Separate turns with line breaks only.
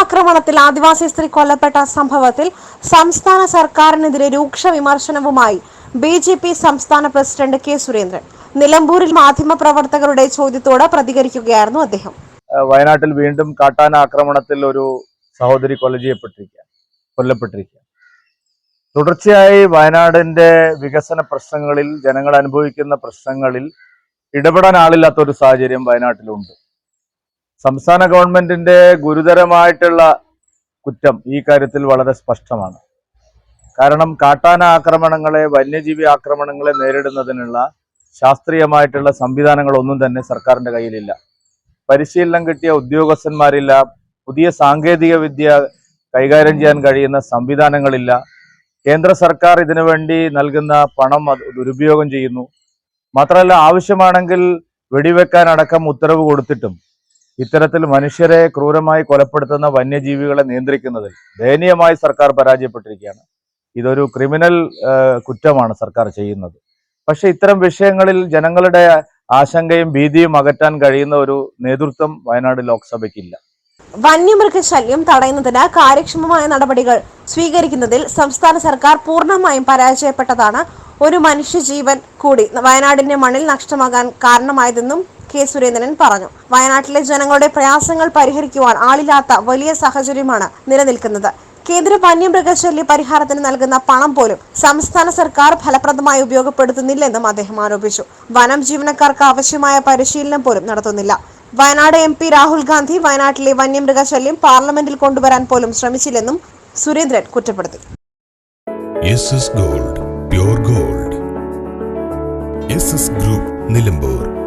ആക്രമണത്തിൽ ആദിവാസി സ്ത്രീ കൊല്ലപ്പെട്ട സംഭവത്തിൽ സംസ്ഥാന സർക്കാരിനെതിരെ രൂക്ഷ വിമർശനവുമായി ബി ജെ പി സംസ്ഥാന പ്രസിഡന്റ് കെ സുരേന്ദ്രൻ. നിലമ്പൂരിൽ മാധ്യമപ്രവർത്തകരുടെ ചോദ്യത്തോട് പ്രതികരിക്കുകയായിരുന്നു അദ്ദേഹം.
വയനാട്ടിൽ വീണ്ടും കാട്ടാന ആക്രമണത്തിൽ ഒരു സഹോദരി കൊല കൊല്ലപ്പെട്ടിരിക്കുക തുടർച്ചയായി വയനാടിന്റെ വികസന പ്രശ്നങ്ങളിൽ ജനങ്ങൾ അനുഭവിക്കുന്ന പ്രശ്നങ്ങളിൽ ഇടപെടാൻ ആളില്ലാത്ത ഒരു സാഹചര്യം വയനാട്ടിലുണ്ട്. സംസ്ഥാന ഗവൺമെന്റിന്റെ ഗുരുതരമായിട്ടുള്ള കുറ്റം ഈ കാര്യത്തിൽ വളരെ സ്പഷ്ടമാണ്. കാരണം കാട്ടാന ആക്രമണങ്ങളെ വന്യജീവി ആക്രമണങ്ങളെ നേരിടുന്നതിനുള്ള ശാസ്ത്രീയമായിട്ടുള്ള സംവിധാനങ്ങളൊന്നും തന്നെ സർക്കാരിന്റെ കയ്യിലില്ല. പരിശീലനം കിട്ടിയ ഉദ്യോഗസ്ഥന്മാരില്ല പുതിയ സാങ്കേതിക വിദ്യ കൈകാര്യം ചെയ്യാൻ കഴിയുന്ന സംവിധാനങ്ങളില്ല. കേന്ദ്ര സർക്കാർ ഇതിനു വേണ്ടി നൽകുന്ന പണം ദുരുപയോഗം ചെയ്യുന്നു. മാത്രമല്ല ആവശ്യമാണെങ്കിൽ വെടിവെക്കാൻ അടക്കം ഉത്തരവ് കൊടുത്തിട്ടും ഇത്തരത്തിൽ മനുഷ്യരെ ക്രൂരമായി കൊലപ്പെടുത്തുന്ന വന്യജീവികളെ നിയന്ത്രിക്കുന്നതിൽ ദയനീയമായി സർക്കാർ പരാജയപ്പെട്ടിരിക്കുകയാണ്. ഇതൊരു ക്രിമിനൽ കുറ്റമാണ് സർക്കാർ ചെയ്യുന്നത്. പക്ഷെ ഇത്തരം വിഷയങ്ങളിൽ ജനങ്ങളുടെ ആശങ്കയും ഭീതിയും അകറ്റാൻ കഴിയുന്ന ഒരു നേതൃത്വം വയനാട് ലോക്സഭയ്ക്കില്ല.
വന്യമൃഗശല്യം തടയുന്നതിന് കാര്യക്ഷമമായ നടപടികൾ സ്വീകരിക്കുന്നതിൽ സംസ്ഥാന സർക്കാർ പൂർണമായും പരാജയപ്പെട്ടതാണ് ഒരു മനുഷ്യജീവൻ കൂടി. വയനാടിന്റെ മണ്ണിൽ നഷ്ടമാകാൻ കാരണമായതെന്നും കെ സുരേന്ദ്രൻ പറഞ്ഞു. വയനാട്ടിലെ ജനങ്ങളുടെ പ്രയാസങ്ങൾ പരിഹരിക്കുവാൻ ആളില്ലാത്ത വലിയ സാഹചര്യമാണ് നിലനിൽക്കുന്നത്. കേന്ദ്ര വന്യമൃഗശല്യ പരിഹാരത്തിന് നൽകുന്ന പണം പോലും സംസ്ഥാന സർക്കാർ ഫലപ്രദമായി ഉപയോഗപ്പെടുത്തുന്നില്ലെന്നും അദ്ദേഹം ആരോപിച്ചു. വനം ജീവനക്കാർക്ക് ആവശ്യമായ പരിശീലനം പോലും നടത്തുന്നില്ല. വയനാട് എം പി രാഹുൽ ഗാന്ധി വയനാട്ടിലെ വന്യമൃഗശല്യം പാർലമെന്റിൽ കൊണ്ടുവരാൻ പോലും ശ്രമിച്ചില്ലെന്നും സുരേന്ദ്രൻ കുറ്റപ്പെടുത്തി.
Gold gold. ഗ്രൂപ്പ് നിലമ്പൂർ.